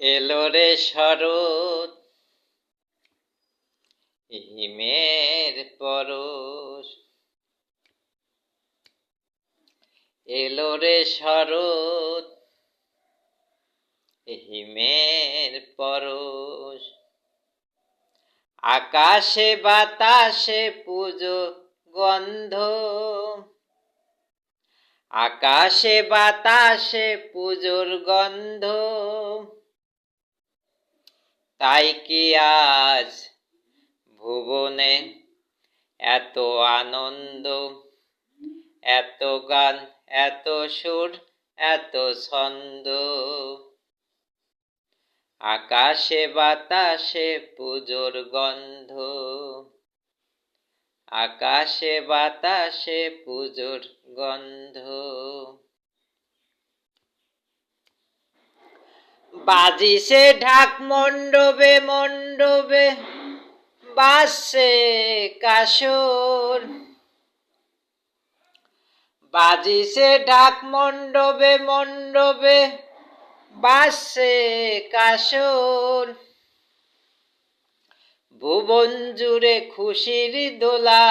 এলো রে শরৎ। হিমের পরশ। এলো রে শরৎ। হিমের পরশ। আকাশে বাতাসে পুজো গন্ধ। আকাশে বাতাসে পুজোর গন্ধ। তাই কি আজ ভুবনে এত আনন্দ, এত গান, এত সুর, এত ছন্দ? আকাশে বাতাসে পুজোর গন্ধ, আকাশে বাতাসে পুজোর গন্ধ। বাজিছে ঢাক মণ্ডবে মণ্ডবে বাসে কাসর বাজিছে ঢাক মণ্ডবে মণ্ডবে বাসে কাসর ভুবন জুড়ে খুশির দোলা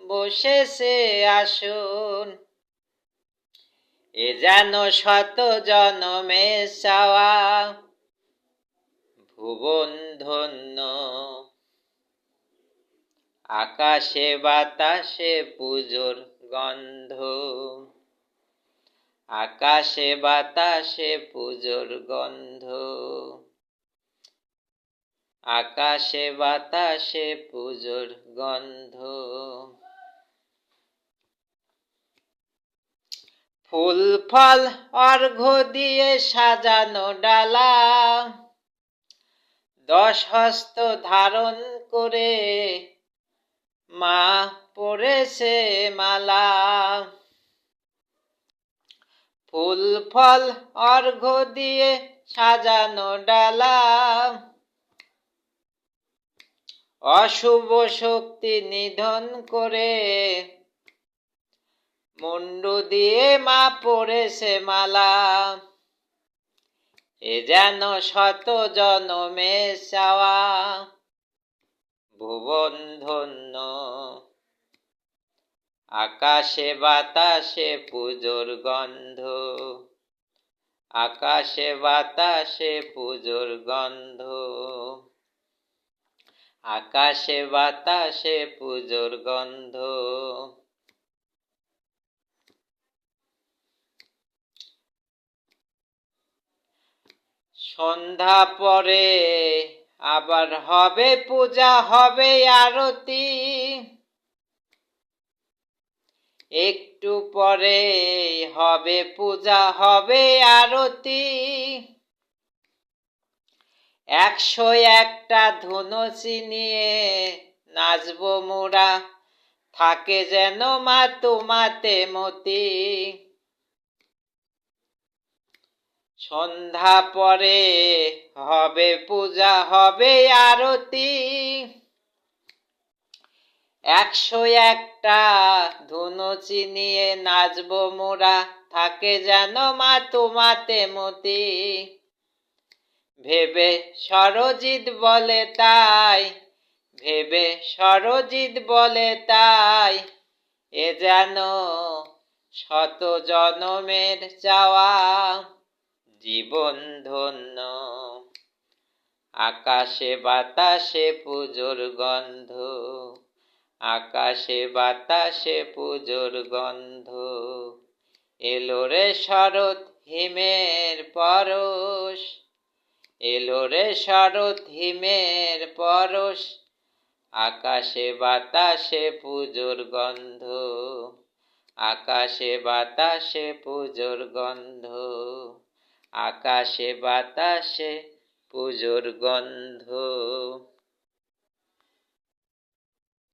বসেছে আসন। এ যেন শত জনমে চাওয়া ভুবন ধন্য। আকাশে বাতাসে পুজোর গন্ধ। আকাশে বাতাসে পুজোর গন্ধ। আকাশে বাতাসে পুজোর গন্ধ। ফুল, ফল, অর্ঘ দিয়ে সাজানো ডালা। দশ হস্ত ধারণ করে মা পড়েছে মালা। ফুল, ফল, অর্ঘ দিয়ে সাজানো ডালা। অশুভ শক্তি নিধন করে মুন্ডু দিয়ে মা পড়েছে মালা। এ যেন শত জনমে চাওয়া। ভুবন ধন্য। আকাশে বাতাসে পুজোর গন্ধ। আকাশে বাতাসে পুজোর গন্ধ। আকাশে বাতাসে পুজোর গন্ধ। সন্ধ্যা পরে আবার হবে পূজা, হবে আরতি। একটু পরে হবে পূজা, হবে আরতি। একশো একটা ধনুচি নিয়ে নাচবো মোরা, থাকে যেন মা তোমাতে মতি। সন্ধ্যা পরে হবে পূজা, হবে আরতি। একশো একটা ধুনুচি নিয়ে নাচবো মোরা, থাকে যেন মা তোমাতে মতি। ভেবে সরজিৎ বলে তাই, ভেবে সরজিৎ বলে তাই, এ যেন শত জনমের চাওয়া। জীবন ধন্য। আকাশে বাতাসে পুজোর গন্ধ। আকাশে বাতাসে পুজোর গন্ধ। এলো রে শরৎ হিমের পরশ। এলো রে শরৎ হিমের পরশ। আকাশে বাতাসে পুজোর গন্ধ। আকাশে বাতাসে পুজোর গন্ধ। আকাশে বাতাসে পুজোর গন্ধ।